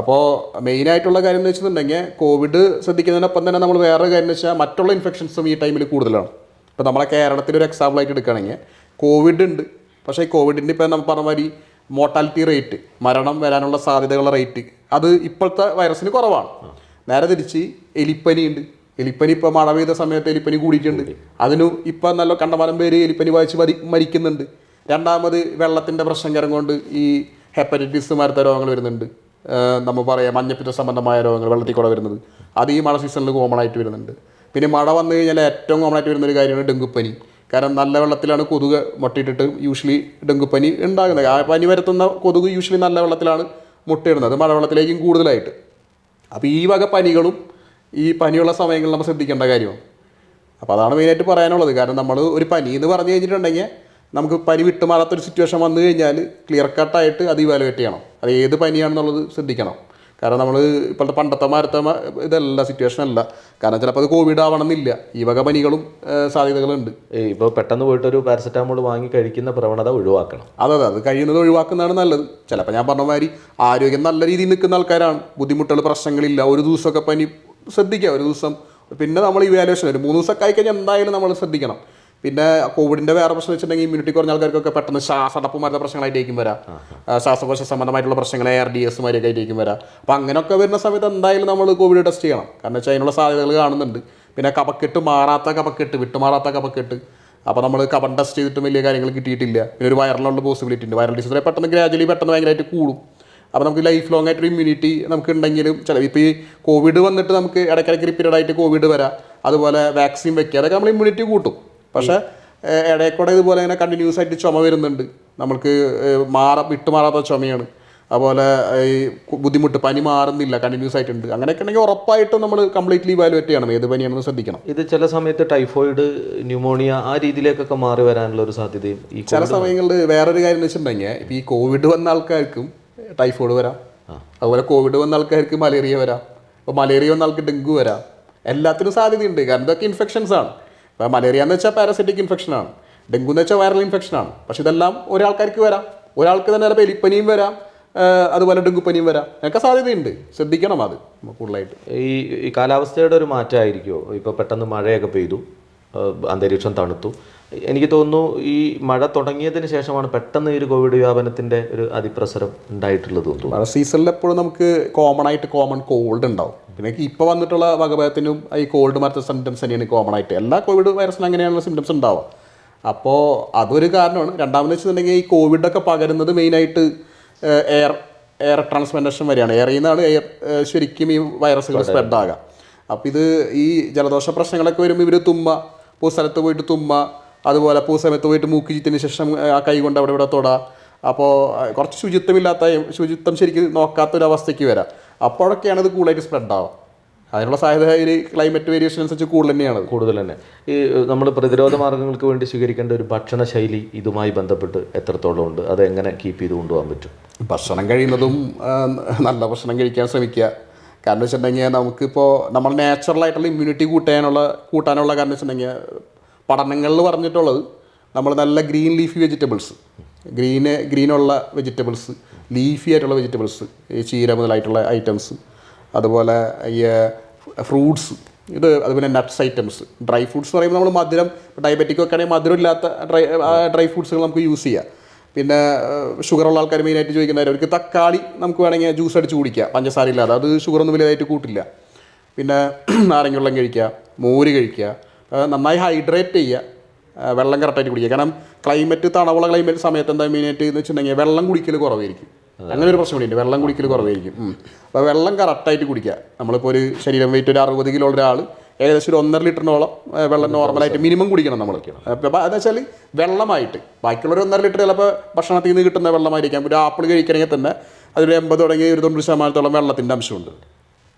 അപ്പോൾ മെയിനായിട്ടുള്ള കാര്യം എന്ന് വെച്ചിട്ടുണ്ടെങ്കിൽ കോവിഡ് ശ്രദ്ധിക്കുന്നതിനൊപ്പം തന്നെ നമ്മൾ വേറെ കാര്യം എന്ന് വെച്ചാൽ മറ്റുള്ള ഇൻഫെക്ഷൻസും ഈ ടൈമിൽ കൂടുതലാണ്. ഇപ്പോൾ നമ്മളെ കേരളത്തിൽ ഒരു എക്സാമ്പിൾ ആയിട്ട് എടുക്കുകയാണെങ്കിൽ കോവിഡ് ഉണ്ട്. പക്ഷേ കോവിഡിന്റെ ഇപ്പോൾ നമ്മൾ പറഞ്ഞ മാതിരി മോർട്ടാലിറ്റി റേറ്റ് മരണം വരാനുള്ള സാധ്യതകളുടെ റേറ്റ് അത് ഇപ്പോഴത്തെ വൈറസിന് കുറവാണ്. നേരെ തിരിച്ച് എലിപ്പനി ഉണ്ട്. എലിപ്പനി ഇപ്പോൾ മഴ പെയ്ത സമയത്ത് എലിപ്പനി കൂടിയിട്ടുണ്ട്. അതിന് ഇപ്പം നല്ല കണ്ടമാനം പേര് എലിപ്പനി വായിച്ച് മരി മരിക്കുന്നുണ്ട്. രണ്ടാമത് വെള്ളത്തിന്റെ പ്രശ്നം കാരണം കൊണ്ട് ഈ ഹെപ്പറ്റൈറ്റിസ് മരത്തെ രോഗങ്ങൾ വരുന്നുണ്ട്. നമ്മൾ പറയാം മഞ്ഞപ്പിത്ത സംബന്ധമായ രോഗങ്ങൾ വെള്ളത്തിൽ കൂടെ വരുന്നത്. അത് ഈ മഴ സീസണിൽ കോമൺ ആയിട്ട് വരുന്നുണ്ട്. പിന്നെ മഴ വന്നു കഴിഞ്ഞാൽ ഏറ്റവും കോമൺ ആയിട്ട് വരുന്ന ഒരു കാര്യമാണ് ഡെങ്കുപ്പനി. കാരണം നല്ല വെള്ളത്തിലാണ് കൊതുക് മുട്ടയിട്ടിട്ട് യൂഷ്വലി ഡെങ്കുപ്പനി ഉണ്ടാകുന്നത്. ആ പനി വരുത്തുന്ന കൊതുക് യൂഷ്വലി നല്ല വെള്ളത്തിലാണ് മുട്ടയിടുന്നത്. മഴവെള്ളത്തിലേക്കും കൂടുതലായിട്ട്. അപ്പോൾ ഈ വക പനികളും ഈ പനിയുള്ള സമയങ്ങളിൽ നമ്മൾ ശ്രദ്ധിക്കേണ്ട കാര്യമാണ്. അപ്പോൾ അതാണ് മെയിനായിട്ട് പറയാനുള്ളത്. കാരണം നമ്മൾ ഒരു പനി എന്ന് പറഞ്ഞു കഴിഞ്ഞിട്ടുണ്ടെങ്കിൽ നമുക്ക് പനി വിട്ടുമാറാത്തൊരു സിറ്റുവേഷൻ വന്നു കഴിഞ്ഞാൽ ക്ലിയർ കട്ടായിട്ട് അത് ഇവാലുവേറ്റ് ചെയ്യണം. അത് ഏത് പനിയാണെന്നുള്ളത് ശ്രദ്ധിക്കണം. കാരണം നമ്മൾ ഇപ്പോഴത്തെ പണ്ടത്തെ മാരത്തെ ഇതല്ല സിറ്റുവേഷൻ അല്ല. കാരണം ചിലപ്പോൾ അത് കോവിഡ് ആവണമെന്നില്ല. ഈ വക പനികളും സാധ്യതകളുണ്ട്. ഇപ്പോൾ പെട്ടെന്ന് പോയിട്ട് ഒരു പാരസെറ്റാമോൾ വാങ്ങി കഴിക്കുന്ന പ്രവണത ഒഴിവാക്കണം. അതെ അതെ. അത് കഴിയുന്നത് ഒഴിവാക്കുന്നതാണ് നല്ലത്. ചിലപ്പോൾ ഞാൻ പറഞ്ഞ മാതിരി ആരോഗ്യം നല്ല രീതിയിൽ നിൽക്കുന്ന ആൾക്കാരാണ്. ബുദ്ധിമുട്ടുകൾ പ്രശ്നങ്ങളില്ല. ഒരു ദിവസമൊക്കെ പനി ശ്രദ്ധിക്കുക. ഒരു ദിവസം പിന്നെ നമ്മൾ ഇവാലുവേഷൻ ഒരു മൂന്ന് ദിവസമൊക്കെ ആയിക്കഴിഞ്ഞാൽ എന്തായാലും നമ്മൾ ശ്രദ്ധിക്കണം. പിന്നെ കോവിഡിന്റെ വേറെ പ്രശ്നം വെച്ചിട്ടുണ്ടെങ്കിൽ ഇമ്മ്യൂണിറ്റി കുറഞ്ഞ ആൾക്കാർക്കൊക്കെ പെട്ടെന്ന് ശ്വാസടപ്പുമാരുടെ പ്രശ്നങ്ങളായിട്ടേക്കും വരാം. ശ്വാസകോശ സംബന്ധമായിട്ടുള്ള പ്രശ്നങ്ങൾ ആർ ഡി എസ് മാരൊക്കെ ആയിട്ടേക്കും വരാം. അപ്പം അങ്ങനെയൊക്കെ വരുന്ന സമയത്ത് എന്തായാലും നമ്മൾ കോവിഡ് ടെസ്റ്റ് ചെയ്യണം. കാരണം വെച്ചാൽ അതിനുള്ള സാധ്യതകൾ കാണുന്നുണ്ട്. പിന്നെ കപക്കെട്ട് മാറാത്ത കപക്കെട്ട് വിട്ടുമാറാത്ത കപക്കെട്ട് അപ്പോൾ നമ്മൾ കബൺ ടെസ്റ്റ് ചെയ്തിട്ടും വലിയ കാര്യങ്ങൾ കിട്ടിയിട്ടില്ല. പിന്നെ ഒരു വൈറലുള്ള പോസിബിലിറ്റി ഉണ്ട്. വൈറൽ ഡിസീസ് പെട്ടെന്ന് ഗ്രാജുവലി പെട്ടെന്ന് ഭയങ്കരമായിട്ട് കൂടും. അപ്പോൾ നമുക്ക് ലൈഫ് ലോങ് ആയിട്ടൊരു ഇമ്മ്യൂണിറ്റി നമുക്ക് ഉണ്ടെങ്കിലും ചില ഇപ്പോൾ ഈ കോവിഡ് വന്നിട്ട് നമുക്ക് ഇടയ്ക്കിടയ്ക്ക് റിപ്പീറ്റഡ് ആയിട്ട് കോവിഡ് വരാം. അതുപോലെ വാക്സിൻ വെക്കുക. അതൊക്കെ നമ്മൾ ഇമ്മ്യൂണിറ്റി കൂട്ടും. പക്ഷേ ഇടയ്ക്കൂടെ ഇതുപോലെ ഇങ്ങനെ കണ്ടിന്യൂസ് ആയിട്ട് ചുമ വരുന്നുണ്ട്. നമ്മൾക്ക് മാറ വിട്ടുമാറാത്ത ചുമയാണ്. അതുപോലെ ഈ ബുദ്ധിമുട്ട് പനി മാറുന്നില്ല കണ്ടിന്യൂസ് ആയിട്ടുണ്ട് അങ്ങനെയൊക്കെ ഉണ്ടെങ്കിൽ ഉറപ്പായിട്ടും നമ്മൾ കംപ്ലീറ്റ്ലി ഇവാലുവേറ്റ് ചെയ്യണം. ഏത് പനിയാണെന്ന് ശ്രദ്ധിക്കണം. ഇത് ചില സമയത്ത് ടൈഫോയിഡ് ന്യൂമോണിയ ആ രീതിയിലേക്കൊക്കെ മാറി വരാനുള്ള ഒരു സാധ്യതയും ഈ ചില സമയങ്ങളിൽ വേറൊരു കാര്യം എന്ന് വെച്ചിട്ടുണ്ടെങ്കിൽ ഇപ്പോൾ ഈ കോവിഡ് വന്ന ആൾക്കാർക്കും ടൈഫോയിഡ് വരാം. അതുപോലെ കോവിഡ് വന്ന ആൾക്കാർക്ക് മലേറിയ വരാം. അപ്പോൾ മലേറിയ വന്ന ആൾക്ക് ഡെങ്കു വരാം. എല്ലാത്തിനും സാധ്യതയുണ്ട്. കാരണം ഇതൊക്കെ ഇൻഫെക്ഷൻസ് ആണ്. ഇപ്പോൾ മലേറിയ എന്ന് വെച്ചാൽ പാരസൈറ്റിക് ഇൻഫെക്ഷൻ ആണ്. ഡെങ്കു എന്ന് വെച്ചാൽ വൈറൽ ഇൻഫെക്ഷൻ ആണ്. പക്ഷെ ഇതെല്ലാം ഒരാൾക്കാർക്ക് വരാം. ഒരാൾക്ക് തന്നെ ചിലപ്പോൾ എലിപ്പനിയും വരാം അതുപോലെ ഡെങ്കുപ്പനിയും വരാം. ഒക്കെ സാധ്യതയുണ്ട്. ശ്രദ്ധിക്കണം അത് കൂടുതലായിട്ട്. ഈ ഈ കാലാവസ്ഥയുടെ ഒരു മാറ്റമായിരിക്കുമോ? ഇപ്പോൾ പെട്ടെന്ന് മഴയൊക്കെ പെയ്തു അന്തരീക്ഷം തണുത്തു. എനിക്ക് തോന്നുന്നു ഈ മഴ തുടങ്ങിയതിന് ശേഷമാണ് പെട്ടെന്ന് ഈ ഒരു കോവിഡ് വ്യാപനത്തിന്റെ ഒരു അതിപ്രസരം ഉണ്ടായിട്ടുള്ളത് തോന്നുന്നു. മഴ സീസണിൽ എപ്പോഴും നമുക്ക് കോമൺ ആയിട്ട് കോമൺ കോൾഡ് ഉണ്ടാവും. പിന്നെ ഇപ്പോൾ വന്നിട്ടുള്ള വകഭേദത്തിനും ഈ കോൾഡ് മറ്റ സിംറ്റംസ് തന്നെയാണ് കോമൺ ആയിട്ട്. എല്ലാ കോവിഡ് വൈറസിനും അങ്ങനെയാണ് സിംറ്റംസ് ഉണ്ടാവുക. അപ്പോൾ അതൊരു കാരണമാണ്. രണ്ടാമത് വെച്ചിട്ടുണ്ടെങ്കിൽ ഈ കോവിഡൊക്കെ പകരുന്നത് മെയിനായിട്ട് എയർ എയർ ട്രാൻസ്പ്ലാന്റേഷൻ വരെയാണ്. എയറിൽ നിന്നാണ് എയർ ശരിക്കും ഈ വൈറസുകൾ സ്പ്രെഡ് ആകുക. അപ്പോൾ ഇത് ഈ ജലദോഷ പ്രശ്നങ്ങളൊക്കെ വരുമ്പോൾ ഇവർ തുമ്മ പൂ സ്ഥലത്ത് പോയിട്ട് തുമ്മ അതുപോലെ പൂ സമയത്ത് പോയിട്ട് മൂക്ക് ചീത്തിന് ശേഷം ആ കൈ കൊണ്ട് അവിടെ ഇവിടെ തൊടാ. അപ്പോൾ കുറച്ച് ശുചിത്വമില്ലാത്ത ശുചിത്വം ശരിക്കും നോക്കാത്തൊരവസ്ഥയ്ക്ക് വരാം. അപ്പോഴൊക്കെയാണ് ഇത് കൂടുതലായിട്ട് സ്പ്രെഡ് ആവുക അതിനുള്ള സാധ്യത ഈ ക്ലൈമറ്റ് വേരിയേഷൻ അനുസരിച്ച് കൂടുതൽ തന്നെയാണ്. കൂടുതൽ തന്നെ. ഈ നമ്മൾ പ്രതിരോധ മാർഗങ്ങൾക്ക് വേണ്ടി സ്വീകരിക്കേണ്ട ഒരു ഭക്ഷണ ശൈലി ഇതുമായി ബന്ധപ്പെട്ട് എത്രത്തോളം ഉണ്ട്? അത് എങ്ങനെ കീപ്പ് ചെയ്ത് കൊണ്ടുപോകാൻ പറ്റും? ഭക്ഷണം കഴിയുന്നതും നല്ല ഭക്ഷണം കഴിക്കാൻ ശ്രമിക്കുക. കാരണം വെച്ചിട്ടുണ്ടെങ്കിൽ നമുക്കിപ്പോൾ നമ്മൾ നാച്ചുറലായിട്ടുള്ള ഇമ്മ്യൂണിറ്റി കൂട്ടാനുള്ള കൂട്ടാനുള്ള കാരണം വെച്ചിട്ടുണ്ടെങ്കിൽ പഠനങ്ങളിൽ പറഞ്ഞിട്ടുള്ളത് നമ്മൾ നല്ല ഗ്രീൻ ലീഫി വെജിറ്റബിൾസ്. ഗ്രീന് ഗ്രീനുള്ള വെജിറ്റബിൾസ് ലീഫി ആയിട്ടുള്ള വെജിറ്റബിൾസ് ഈ ചീര മുതലായിട്ടുള്ള ഐറ്റംസ്. അതുപോലെ ഈ ഫ്രൂട്ട്സ്. ഇത് അതുപോലെ നട്ട്സ് ഐറ്റംസ്. ഡ്രൈ ഫ്രൂട്ട്സ് എന്ന് പറയുമ്പോൾ നമ്മൾ മധുരം ഡയബറ്റിക് ഒക്കെ ആണെങ്കിൽ മധുരം ഇല്ലാത്ത ഡ്രൈ ഡ്രൈ ഫ്രൂട്ട്സുകൾ നമുക്ക് യൂസ് ചെയ്യാം. പിന്നെ ഷുഗറുള്ള ആൾക്കാർ മെയിനായിട്ട് ചോദിക്കുന്നവർ അവർക്ക് തക്കാളി നമുക്ക് വേണമെങ്കിൽ ജ്യൂസ് അടിച്ച് കുടിക്കുക പഞ്ചസാര ഇല്ലാതെ. അത് ഷുഗറൊന്നും വലുതായിട്ട് കൂട്ടില്ല. പിന്നെ [clears throat] നാരങ്ങ വെള്ളം കഴിക്കുക മോര് കഴിക്കുക നന്നായി ഹൈഡ്രേറ്റ് ചെയ്യുക. വെള്ളം കറക്റ്റായിട്ട് കുടിക്കുക. കാരണം ക്ലൈമറ്റ് തണവുള്ള ക്ലൈമറ്റ് സമയത്ത് എന്താ മെയിനായിട്ട് എന്ന് വെച്ചിട്ടുണ്ടെങ്കിൽ വെള്ളം കുടിക്കൽ കുറവായിരിക്കും. അങ്ങനെ ഒരു പ്രശ്നം കൂടിയുണ്ട്. വെള്ളം കുടിക്കൽ കുറവായിരിക്കും. അപ്പോൾ വെള്ളം കറക്റ്റായിട്ട് കുടിക്കുക. നമ്മളിപ്പോൾ ഒരു ശരീരം വെയിറ്റ് ഒരു അറുപത് കിലോ ഉള്ള ഒരാൾ ഏകദേശം ഒരു ഒന്നര ലിറ്ററിനോളം വെള്ളം നോർമലായിട്ട് മിനിമം കുടിക്കണം നമ്മൾ അപ്പോൾ അതെന്ന് വെച്ചാൽ വെള്ളമായിട്ട്. ബാക്കിയുള്ള ഒരു ഒന്നര ലിറ്റർ ചിലപ്പോൾ ഭക്ഷണത്തിൽ നിന്ന് കിട്ടുന്ന വെള്ളമായിരിക്കാം. ഒരു ആപ്പിൾ കഴിക്കണമെങ്കിൽ തന്നെ അതൊരു എൺപത് തുടങ്ങി ഒരു തൊണ്ണൂറ് ശതമാനത്തോളം വെള്ളത്തിന്റെ അംശമുണ്ട്.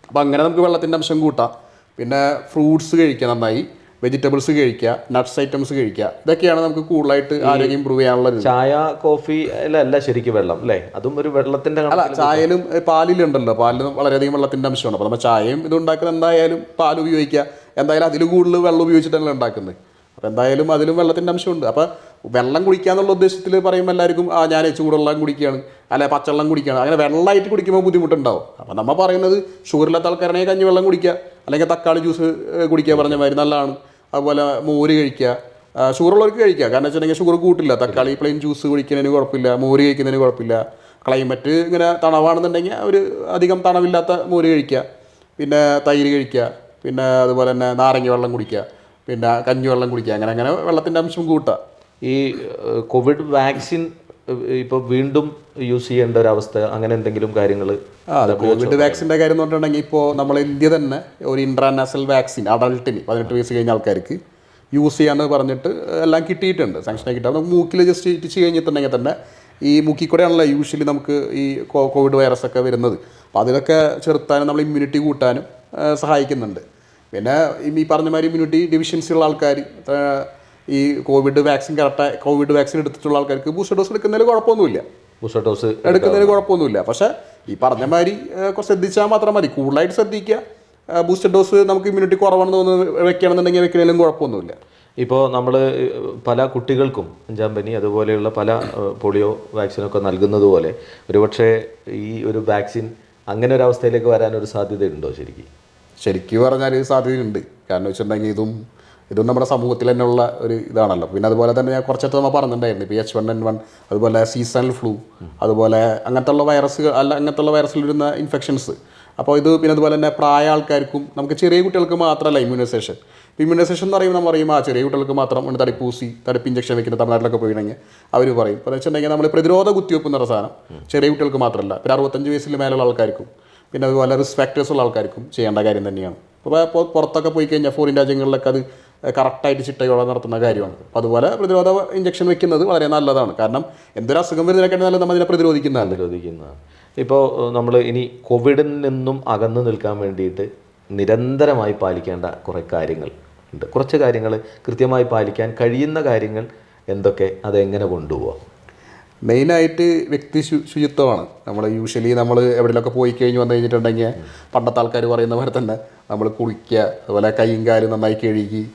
അപ്പോൾ അങ്ങനെ നമുക്ക് വെള്ളത്തിന്റെ അംശം കൂട്ടാം. പിന്നെ ഫ്രൂട്ട്സ് കഴിക്കുക നന്നായി. വെജിറ്റബിൾസ് കഴിക്കുക നട്ട്സ് ഐറ്റംസ് കഴിക്കുക ഇതൊക്കെയാണ് നമുക്ക് കൂടുതലായിട്ട് ആരോഗ്യം ഇമ്പ്രൂവ് ചെയ്യാനുള്ള ചായ കോഫി അല്ല ശരിക്കും വെള്ളം അല്ലേ? അതും ഒരു വെള്ളത്തിന്റെ അല്ല ചായയിലും പാലിലുണ്ടല്ലോ. പാലിലും വളരെയധികം വെള്ളത്തിന്റെ അംശമാണ്. അപ്പോൾ നമ്മൾ ചായയും ഇത് ഉണ്ടാക്കുന്നത് എന്തായാലും പാൽ ഉപയോഗിക്കുക. എന്തായാലും അതിൽ കൂടുതൽ വെള്ളം ഉപയോഗിച്ചിട്ടാണ് ഉണ്ടാക്കുന്നത്. അപ്പോൾ എന്തായാലും അതിലും വെള്ളത്തിന്റെ അംശമുണ്ട്. അപ്പോൾ വെള്ളം കുടിക്കുക എന്നുള്ള ഉദ്ദേശത്തിൽ പറയുമ്പോൾ എല്ലാവർക്കും ആ ഞാൻ ചൂടുവെള്ളം കുടിക്കുകയാണ്. അല്ലെ പച്ചവെള്ളം കുടിക്കുകയാണ്. അങ്ങനെ വെള്ളമായിട്ട് കുടിക്കുമ്പോൾ ബുദ്ധിമുട്ടുണ്ടാവും. അപ്പോൾ നമ്മൾ പറയുന്നത് ഷുഗറില്ലാത്ത ആൾക്കാരാണെങ്കിൽ കഞ്ഞിവെള്ളം കുടിക്കുക. അല്ലെങ്കിൽ തക്കാളി ജ്യൂസ് കുടിക്കുക പറഞ്ഞ മാതിരി നല്ലതാണ്. അതുപോലെ മോര് കഴിക്കുക. ഷുഗറുള്ളവർക്ക് കഴിക്കുക. കാരണം വെച്ചിട്ടുണ്ടെങ്കിൽ ഷുഗർ കൂട്ടില്ല. തക്കാളി പ്ലെയിൻ ജ്യൂസ് കുടിക്കുന്നതിന് കുഴപ്പമില്ല. മോര് കഴിക്കുന്നതിന് കുഴപ്പമില്ല. ക്ലൈമറ്റ് ഇങ്ങനെ തണവാണെന്നുണ്ടെങ്കിൽ ഒരു അധികം തണവില്ലാത്ത മോര് കഴിക്കുക. പിന്നെ തൈര് കഴിക്കുക. പിന്നെ അതുപോലെ തന്നെ നാരങ്ങ വെള്ളം കുടിക്കുക. പിന്നെ കഞ്ഞി വെള്ളം കുടിക്കുക. അങ്ങനെ അങ്ങനെ വെള്ളത്തിന്റെ അംശം കൂട്ടുക. ഈ കോവിഡ് വാക്സിൻ ഇപ്പോൾ വീണ്ടും യൂസ് ചെയ്യേണ്ട ഒരു അവസ്ഥ അങ്ങനെ എന്തെങ്കിലും കാര്യങ്ങൾ കോവിഡ് വാക്സിന്റെ കാര്യം എന്ന് പറഞ്ഞിട്ടുണ്ടെങ്കിൽ ഇപ്പോൾ നമ്മൾ ഇന്ത്യ തന്നെ ഒരു ഇൻട്രാനാഷണൽ വാക്സിൻ അഡൾട്ടിന് പതിനെട്ട് വയസ്സ് കഴിഞ്ഞ ആൾക്കാർക്ക് യൂസ് ചെയ്യാന്ന് പറഞ്ഞിട്ട് എല്ലാം കിട്ടിയിട്ടുണ്ട്. സാങ്ഷൻ കിട്ടുക നമുക്ക് മൂക്കിൽ ജസ്റ്റ് ഇറ്റിച്ച് കഴിഞ്ഞിട്ടുണ്ടെങ്കിൽ തന്നെ ഈ മൂക്കിൽ കൂടെയാണല്ലോ യൂഷ്വലി നമുക്ക് ഈ കോവിഡ് വൈറസ് ഒക്കെ വരുന്നത്. അപ്പോൾ അതിലൊക്കെ ചെറുത്താനും നമ്മൾ ഇമ്മ്യൂണിറ്റി കൂട്ടാനും സഹായിക്കുന്നുണ്ട്. പിന്നെ ഈ പറഞ്ഞ മാതിരി ഇമ്മ്യൂണിറ്റി ഡിവിഷൻസി ഉള്ള ആൾക്കാർ ഈ covid vaccine correct covid vaccine എടുത്തിട്ടുള്ള ആൾക്കാർക്ക് ബൂസ്റ്റർ ഡോസ് എടുക്കുന്നതിൽ കുഴപ്പമൊന്നുമില്ല. ബൂസ്റ്റർ ഡോസ് എടുക്കുന്നതിൽ കുഴപ്പമൊന്നുമില്ല. പക്ഷേ ഈ പറഞ്ഞ മാതിരി കുറച്ച് ശ്രദ്ധിച്ചാൽ മാത്രം മതി. കൂടുതലായിട്ട് ശ്രദ്ധിക്കുക. ബൂസ്റ്റർ ഡോസ് നമുക്ക് ഇമ്മ്യൂണിറ്റി കുറവാണെന്ന് തോന്നുന്നു വെക്കണമെന്നുണ്ടെങ്കിൽ വെക്കുന്നതിലും കുഴപ്പമൊന്നുമില്ല. ഇപ്പോൾ നമ്മൾ പല കുട്ടികൾക്കും അഞ്ചാം പനി അതുപോലെയുള്ള പല പോളിയോ വാക്സിനൊക്കെ നൽകുന്നത് പോലെ ഒരുപക്ഷെ ഈ ഒരു വാക്സിൻ അങ്ങനെ ഒരു അവസ്ഥയിലേക്ക് വരാനൊരു സാധ്യതയുണ്ടോ ശരിക്കും? ശരിക്കും പറഞ്ഞാൽ സാധ്യതയുണ്ട്. കാരണം വെച്ചിട്ടുണ്ടെങ്കിൽ ഇതും ഇതും നമ്മുടെ സമൂഹത്തിൽ തന്നെയുള്ള ഒരു ഇതാണല്ലോ. പിന്നെ അതുപോലെ തന്നെ ഞാൻ കുറച്ചിടത്ത് നമ്മൾ പറഞ്ഞിട്ടുണ്ടായിരുന്നു. ഇപ്പോൾ എച്ച് വൺ എൻ വൺ അതുപോലെ സീസണൽ ഫ്ലൂ അതുപോലെ അങ്ങനത്തെ ഉള്ള വൈറസ് അല്ല അങ്ങനത്തെ ഉള്ള വൈറസിൽ വരുന്ന ഇൻഫെക്ഷൻസ് അപ്പോൾ ഇത് പിന്നെ അതുപോലെ തന്നെ പ്രായ ആൾക്കാർക്കും നമുക്ക് ചെറിയ കുട്ടികൾക്ക് മാത്രമല്ല ഇമ്മ്യൂണൈസേഷൻ ഇമ്മ്യൂണൈസേഷൻ എന്ന് പറയുമ്പോൾ നമ്മൾ പറയും ആ ചെറിയ കുട്ടികൾക്ക് മാത്രം ഒന്ന് തടിപ്പൂസി തടിപ്പ് ഇഞ്ചക്ഷൻ വെക്കുന്ന തമിഴ്നാട്ടിലൊക്കെ പോയിണെങ്കിൽ അവർ പറയും. അപ്പോൾ വെച്ചിട്ടുണ്ടെങ്കിൽ നമ്മൾ പ്രതിരോധ കുത്തിവെപ്പ് എന്ന സാധനം ചെറിയ കുട്ടികൾക്ക് മാത്രമല്ല പിന്നെ അറുപത്തഞ്ച് വയസ്സിൽ മേലുള്ള ആൾക്കാർക്കും പിന്നെ അതുപോലെ റിസ്ക് ഫാക്ടേഴ്സ് ഉള്ള ആൾക്കാർക്കും ചെയ്യേണ്ട കാര്യം തന്നെയാണ്. അപ്പോൾ പുറത്തൊക്കെ പോയി കഴിഞ്ഞാൽ ഫോറിൻ രാജ്യങ്ങളിലൊക്കെ അത് കറക്റ്റായിട്ട് ചിട്ടയോടെ നടത്തുന്ന കാര്യമാണ്. അപ്പോൾ അതുപോലെ പ്രതിരോധ ഇഞ്ചക്ഷൻ വെക്കുന്നത് വളരെ നല്ലതാണ്. കാരണം എന്തൊരു അസുഖം വരുന്നതിനൊക്കെ നല്ലത് നമ്മൾ അതിനെ പ്രതിരോധിക്കുന്ന പ്രതിരോധിക്കുന്ന ഇപ്പോൾ നമ്മൾ ഇനി കോവിഡിൽ നിന്നും അകന്നു നിൽക്കാൻ വേണ്ടിയിട്ട് നിരന്തരമായി പാലിക്കേണ്ട കുറേ കാര്യങ്ങൾ ഉണ്ട്. കുറച്ച് കാര്യങ്ങൾ കൃത്യമായി പാലിക്കാൻ കഴിയുന്ന കാര്യങ്ങൾ എന്തൊക്കെ അതെങ്ങനെ കൊണ്ടുപോകാം മെയിനായിട്ട് വ്യക്തി ശു ശുചിത്വമാണ്. നമ്മൾ യൂഷ്വലി നമ്മൾ എവിടെയൊക്കെ പോയി കഴിഞ്ഞ് വന്നു കഴിഞ്ഞിട്ടുണ്ടെങ്കിൽ പണ്ടത്തെ ആൾക്കാർ പറയുന്ന പോലെ തന്നെ നമ്മൾ കുളിക്കുക അതുപോലെ കൈയും കാലും നന്നായി കഴുകി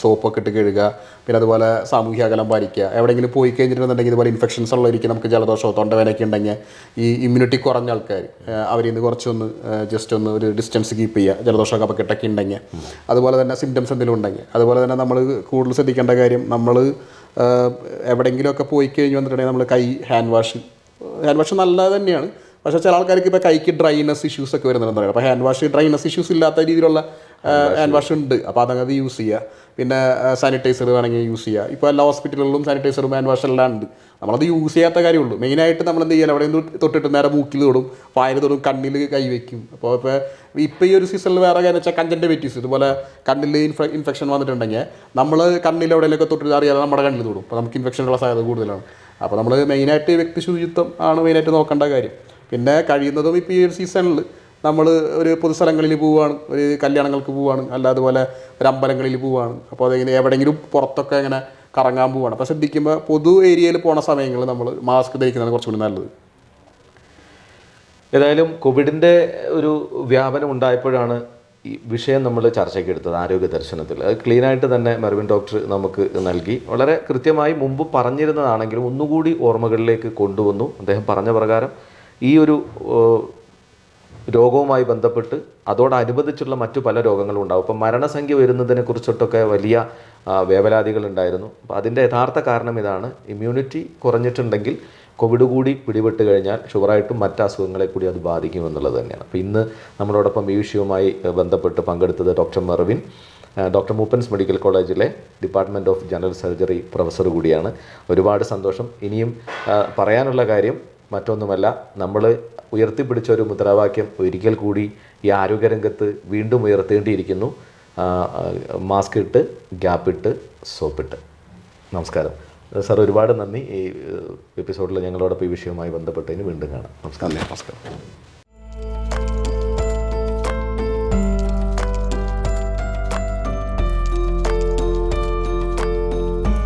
സോപ്പൊക്കെ ഇട്ട് കഴുകുക പിന്നെ അതുപോലെ സാമൂഹ്യ അകലം പാലിക്കുക എവിടെയെങ്കിലും പോയി കഴിഞ്ഞിട്ടുണ്ടെങ്കിൽ ഇതുപോലെ ഇൻഫെക്ഷൻസ് ഉള്ളവർക്ക് നമുക്ക് ജലദോഷമോ തൊണ്ടവേനൊക്കെ ഉണ്ടെങ്കിൽ ഈ ഇമ്മ്യൂണിറ്റി കുറഞ്ഞ ആൾക്കാർ അവരിൽ നിന്ന് കുറച്ചൊന്ന് ജസ്റ്റ് ഒന്ന് ഒരു ഡിസ്റ്റൻസ് കീപ്പ് ചെയ്യുക. ജലദോഷം കിട്ടൊക്കെ ഉണ്ടെങ്കിൽ. അതുപോലെ തന്നെ സിംറ്റംസ് എന്തെങ്കിലും ഉണ്ടെങ്കിൽ. അതുപോലെ തന്നെ നമ്മൾ കൂടുതൽ ശ്രദ്ധിക്കേണ്ട കാര്യം നമ്മൾ എവിടെയെങ്കിലുമൊക്കെ പോയി കഴിഞ്ഞ് വന്നിട്ടുണ്ടെങ്കിൽ നമ്മൾ കൈ ഹാൻഡ് വാഷ് ഹാൻഡ് വാഷ് നല്ലത് തന്നെയാണ്. പക്ഷേ ചില ആൾക്കാർക്ക് ഇപ്പോൾ കൈക്ക് ഡ്രൈനസ് ഇഷ്യൂസ് ഒക്കെ വരുന്നുണ്ടെന്ന് പറയാം. അപ്പോൾ ഹാൻഡ് വാഷ് ഡ്രൈനസ് ഇഷ്യൂസ് ഇല്ലാത്ത രീതിയിലുള്ള ഹാൻഡ് വാഷ് ഉണ്ട്. അപ്പോൾ അതങ്ങത് യൂസ് ചെയ്യുക പിന്നെ സാനിറ്റൈസർ വേണമെങ്കിൽ യൂസ് ചെയ്യുക ഇപ്പോൾ എല്ലാ ഹോസ്പിറ്റലുകളിലും സാനിറ്റൈസറും ഹാൻഡ് വാഷ് എല്ലാം ഉണ്ട്. നമ്മളത് യൂസ് ചെയ്യാത്ത കാര്യമുള്ളൂ. മെയിനായിട്ട് നമ്മൾ എന്ത് ചെയ്യാൻ എവിടെയെങ്കിലും തൊട്ടിട്ട് നേരെ മൂക്കിൽ തൊടും. വായിൽ തൊടും. കണ്ണിൽ കൈവയ്ക്കും അപ്പോൾ ഇപ്പോൾ ഇപ്പോൾ ഈ ഒരു സീസണിൽ വേറെ കാര്യം വെച്ചാൽ കഞ്ചന്റൈറ്റിസ് ഇതുപോലെ കണ്ണിൽ ഇൻഫെ ഇൻഫെക്ഷൻ വന്നിട്ടുണ്ടെങ്കിൽ നമ്മൾ കണ്ണിൽ എവിടെയെങ്കിലുമൊക്കെ തൊട്ടിട്ട് അറിയാതെ നമ്മുടെ കണ്ണിൽ തൊടും. അപ്പോൾ നമുക്ക് ഇൻഫെക്ഷനുള്ള സാധ്യത കൂടുതലാണ്. അപ്പോൾ നമ്മൾ മെയിനായിട്ട് വ്യക്തി ശുചിത്വം ആണ് മെയിനായിട്ട് നോക്കേണ്ട കാര്യം. പിന്നെ കഴിയുന്നതും ഇപ്പോൾ ഈ ഒരു സീസണിൽ നമ്മൾ ഒരു പൊതുസ്ഥലങ്ങളിൽ പോവുകയാണ് ഒരു കല്യാണങ്ങൾക്ക് പോവുകയാണ് അല്ലാതെ പോലെ ഒരു അമ്പലങ്ങളിൽ പോവുകയാണ് അപ്പോൾ അതിങ്ങനെ എവിടെയെങ്കിലും പുറത്തൊക്കെ ഇങ്ങനെ കറങ്ങാൻ പോവുകയാണ് അപ്പോൾ ശ്രദ്ധിക്കുമ്പോൾ പൊതു ഏരിയയിൽ പോണ സമയങ്ങളിൽ നമ്മൾ മാസ്ക് ധരിക്കുന്നതാണ് കുറച്ചുകൂടി നല്ലത്. ഏതായാലും കോവിഡിന്റെ ഒരു വ്യാപനം ഉണ്ടായപ്പോഴാണ് ഈ വിഷയം നമ്മൾ ചർച്ചയ്ക്ക് എടുത്തത് ആരോഗ്യ ദർശനത്തിൽ അത് ക്ലീനായിട്ട് തന്നെ മെർവിൻ ഡോക്ടർ നമുക്ക് നൽകി. വളരെ കൃത്യമായി മുമ്പ് പറഞ്ഞിരുന്നതാണെങ്കിലും ഒന്നുകൂടി ഓർമ്മകളിലേക്ക് കൊണ്ടുവന്നു. അദ്ദേഹം പറഞ്ഞ പ്രകാരം ഈ ഒരു രോഗവുമായി ബന്ധപ്പെട്ട് അതോടനുബന്ധിച്ചുള്ള മറ്റു പല രോഗങ്ങളും ഉണ്ടാവും. ഇപ്പം മരണസംഖ്യ വരുന്നതിനെ കുറിച്ചിട്ടൊക്കെ വലിയ വേവലാതികൾ ഉണ്ടായിരുന്നു. അപ്പോൾ അതിന്റെ യഥാർത്ഥ കാരണം ഇതാണ്. ഇമ്മ്യൂണിറ്റി കുറഞ്ഞിട്ടുണ്ടെങ്കിൽ കോവിഡ് കൂടി പിടിപെട്ട് കഴിഞ്ഞാൽ ഷുവറായിട്ടും മറ്റ് അസുഖങ്ങളെ കൂടി അത് ബാധിക്കും എന്നുള്ളത് തന്നെയാണ്. അപ്പോൾ ഇന്ന് നമ്മളോടൊപ്പം ഈ വിഷയവുമായി ബന്ധപ്പെട്ട് പങ്കെടുത്തത് doctor Mervin doctor Moopen's medical കോളേജിലെ department of general surgery professor കൂടിയാണ്. ഒരുപാട് സന്തോഷം. ഇനിയും പറയാനുള്ള കാര്യം മറ്റൊന്നുമല്ല. നമ്മൾ ഉയർത്തിപ്പിടിച്ച ഒരു മുദ്രാവാക്യം ഒരിക്കൽ കൂടി ഈ ആരോഗ്യരംഗത്ത് വീണ്ടും ഉയർത്തേണ്ടിയിരിക്കുന്നു. മാസ്ക് ഇട്ട് ഗ്യാപ്പ് ഇട്ട് സോപ്പിട്ട് നമസ്കാരം. സാർ ഒരുപാട് നന്ദി. ഈ എപ്പിസോഡിൽ ഞങ്ങളോടൊപ്പം ഈ വിഷയവുമായി ബന്ധപ്പെട്ടതിന് വീണ്ടും കാണാം. നമസ്കാരം. നമസ്കാരം.